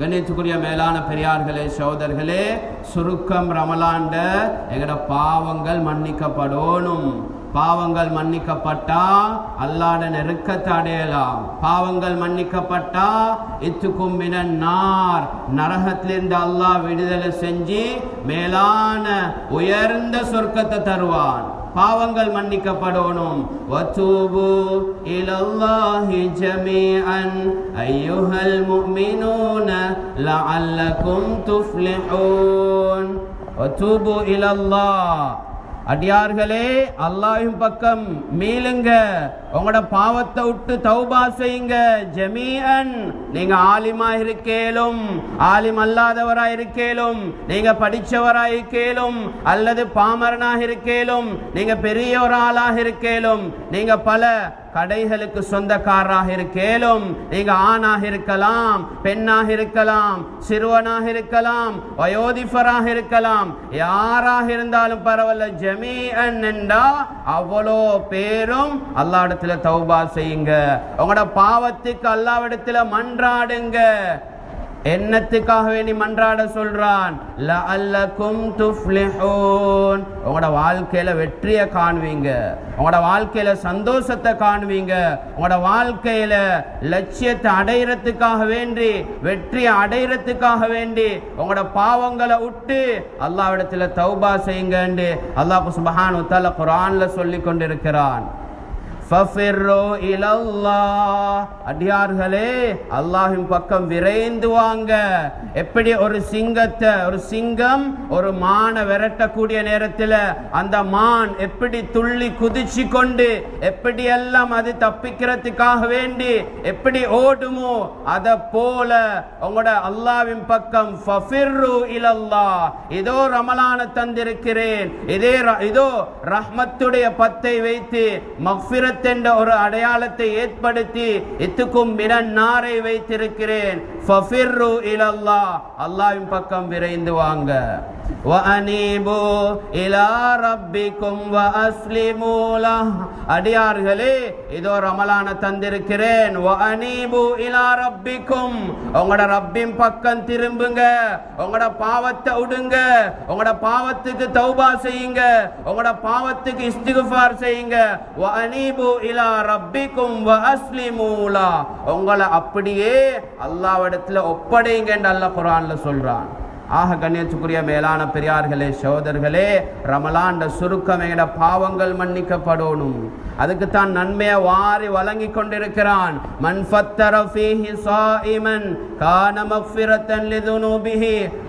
கணேசுக்குரிய மேலான பெரியார்களே சோதர்களே சுருக்கம் ரமலாண்ட எங்கட பாவங்கள் மன்னிக்கப்படணும். பாவங்கள் மன்னிக்கப்பட்டா அல்லாட நெருக்கத்தை அடையலாம். பாவங்கள் மன்னிக்கப்பட்டா இத்துக்கும் மினன் நார். நரகத்திலிருந்து அல்லாஹ் விடுதலை செஞ்சு மேலான உயர்ந்த சொர்க்கத்தை தருவான். பாவங்கள் மன்னிக்கப்படணும் வதூபு இலல்லாஹி ஜமீஅன் ஐயுஹல் முஃமினூன லஅல்லகும் துஃப்லிஹூன் வதூபு இலல்லாஹ் அடியார்களே அல்லாஹின் பக்கம் மீளுங்க. உங்களோட பாவத்தை விட்டு தௌபா செய்யுங்க. ஜமீன் நீங்க ஆலிமா இருக்கேலும் ஆலிம் அல்லாதவராய் இருக்கேலும் நீங்க படிச்சவராய் இருக்கேலும் அல்லது பாமரனாக இருக்கேலும் நீங்க பெரியவராளாக ஆளாக இருக்கேலும் நீங்க பல கடைகளுக்கு சொந்தக்காரராக இருக்கேலும் நீங்க ஆணாக இருக்கலாம் பெண்ணாக இருக்கலாம் சிறுவனாக இருக்கலாம் வயோதிபராக இருக்கலாம் யாராக இருந்தாலும் பரவாயில்ல. ஜமீ என்றா அவ்வளோ பேரும் அல்லாஹ்விடத்துல தௌபா செய்யுங்க. உங்களோட பாவத்துக்கு அல்லாவிடத்துல மன்றாடுங்க. என்னத்துக்காக வேண்டி மன்றாட சொல்றான்? உங்களோட வாழ்க்கையில வெற்றியை காண்வீங்க உங்களோட வாழ்க்கையில சந்தோஷத்தை காண்வீங்க உங்களோட வாழ்க்கையில லட்சியத்தை அடையிறதுக்காக வேண்டி வெற்றியை அடையிறதுக்காக வேண்டி உங்களோட பாவங்களை விட்டு அல்லாவிடத்துல தௌபா செய்யுங்கன்னு அல்லாஹ் சுபஹானு தஆலா சொல்லி கொண்டிருக்கிறான். அடியார்களே அல்லாஹின் பக்கம் விரைந்து வாங்க. எப்படி ஒரு சிங்கத்தை ஒரு சிங்கம் ஒரு மானை விரட்டக்கூடிய நேரத்தில் அந்த மான் எப்படி துள்ளி குதிச்சு கொண்டு எப்படி எல்லாம் அது தப்பிக்கிறதுக்காக வேண்டி எப்படி ஓடுமோ அதை போல உங்களோட அல்லாவின் பக்கம் ஃபஃபிர்ரு இதோ ரமலான தந்திருக்கிறேன். இதே ர- இதோ ரஹ்மத்துடைய பத்தை வைத்து மஃபிரத் சொர்க்கத்தென்ற ஒரு அடையாளத்தை ஏற்படுத்தி இத்துக்கும் மிரன் நாரை வைத்திருக்கிறேன். அல்லாவின் பக்கம் விரைந்து வாங்க. அடியார்களே இதோ ரமலான தந்திருக்கிறேன். உங்களோட ரப்பின் பக்கம் திரும்புங்க. உங்களோட பாவத்தை விடுங்க உங்களோட பாவத்துக்கு தௌபா செய்யுங்க. உங்களோட பாவத்துக்கு இஸ்திகுஃபார் செய்யுங்க. இலா ரப்பிக்கும் வ அஸ்லிமூலா உங்களை அப்படியே அல்லாவிடத்தில் ஒப்படைங்க அல்ல குரான்ல சொல்றான். ஆக கண்ணியத்துக்குரிய மேலான பெரியார்களே சோதர்களே ரமலாண்ட சுருக்கம் எங்கட பாவங்கள் மன்னிக்கப்படணும். அதுக்குத்தான் நன்மையை வாரி வழங்கி கொண்டிருக்கிறான். கான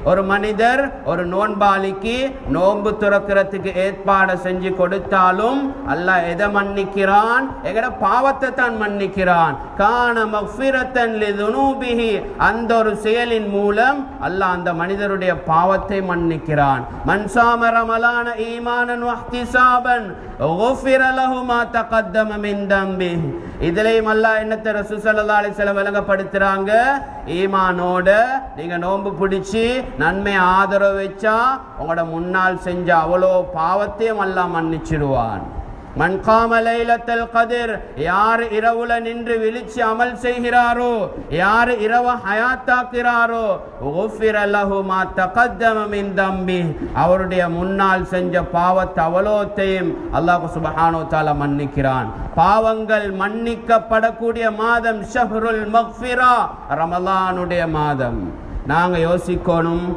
ஒரு மனிதர் ஒரு நோன்பாளிக்கு நோன்பு துறக்கிறதுக்கு ஏற்பாடு செஞ்சு கொடுத்தாலும் அல்லாஹ் எதை மன்னிக்கிறான்? எங்கட பாவத்தை தான் மன்னிக்கிறான். கான அந்த ஒரு செயலின் மூலம் அல்ல அந்த மனிதர் மனிதருடைய பாவத்தை மன்னிக்கிறான். மன்சாம ரமலான ஈமானன் வஹ்திசாபன் குஃபிர லஹு மா இதுலயும் அல்லாஹ் என்னத்தை ரசூல் ஸல்லல்லாஹு அலைஹி வஸல்லம் ஈமானோட நீங்க நோன்பு பிடிச்சி நன்மை ஆதரவு வச்சா உங்களோட முன்னால் செஞ்ச அவ்வளோ பாவத்தையும் அல்லாஹ் மன்னிச்சிடுவான். மன் லைலத்தல் கதிர் யார் இரவுல நின்று விழிச்சு அமல் செய்கிறாரோ யார் இரவ ஹயாத்தாக்குறாரோ உஃபிர லஹு மா தகத்தம தம்பி. அவருடைய முன்னால் செஞ்ச பாவத்தை அவலோத்தையும் அல்லாஹ் சுபஹானோ தால மன்னிக்கிறான். பாவங்கள் மன்னிக்கப்படக்கூடிய மாதம் ஷஹ்ருல் மக்ஃபிரா ரமலானுடைய மாதம். நாங்கள் யோசிக்கணும்